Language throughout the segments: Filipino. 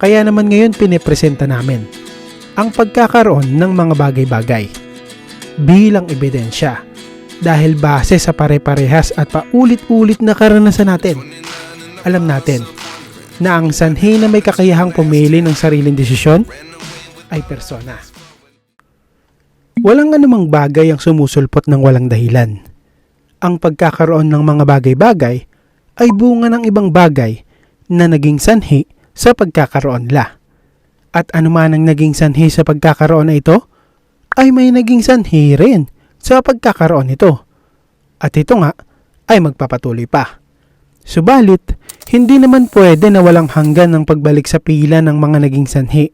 Kaya naman ngayon pinipresenta namin ang pagkakaroon ng mga bagay-bagay bilang ebidensya dahil base sa pare-parehas at paulit-ulit na karanasan natin. Alam natin na ang sanhi na may kakayahang pumili ng sariling desisyon ay persona. Walang anumang bagay ang sumusulpot ng walang dahilan. Ang pagkakaroon ng mga bagay-bagay ay bunga ng ibang bagay na naging sanhi sa pagkakaroon nila. At anuman ang naging sanhi sa pagkakaroon na ito, ay may naging sanhi rin sa pagkakaroon nito. At ito nga ay magpapatuloy pa. Subalit, hindi naman pwede na walang hanggan ang pagbalik sa pila ng mga naging sanhi.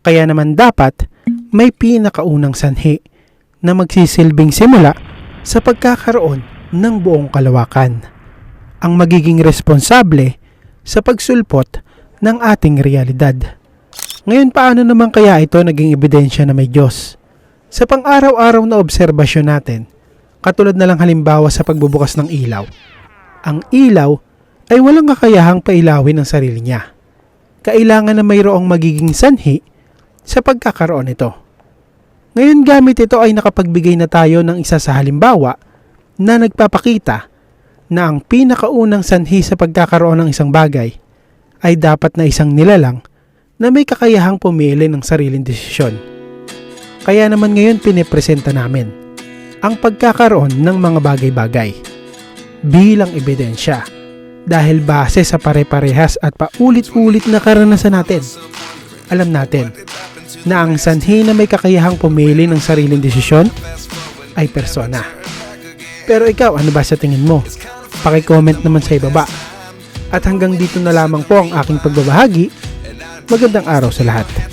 Kaya naman dapat may pinakaunang sanhi na magsisilbing simula sa pagkakaroon ng buong kalawakan. Ang magiging responsable sa pagsulpot ng ating realidad. Ngayon paano naman kaya ito naging ebidensya na may Diyos? Sa pang-araw-araw na obserbasyon natin, katulad na lang halimbawa sa pagbubukas ng ilaw, ang ilaw ay walang kakayahang pailawin ang sarili niya. Kailangan na mayroong magiging sanhi sa pagkakaroon nito. Ngayon gamit ito ay nakapagbigay na tayo ng isa sa halimbawa na nagpapakita na ang pinakaunang sanhi sa pagkakaroon ng isang bagay ay dapat na isang nilalang na may kakayahang pumili ng sariling desisyon. Kaya naman ngayon pinipresenta namin ang pagkakaroon ng mga bagay-bagay bilang ebidensya dahil base sa pare-parehas at paulit-ulit na karanasan natin. Alam natin na ang sanhi na may kakayahang pumili ng sariling desisyon ay persona. Pero ikaw, ano ba sa tingin mo? Paki-comment naman sa ibaba. At hanggang dito na lamang po ang aking pagbabahagi. Magandang araw sa lahat.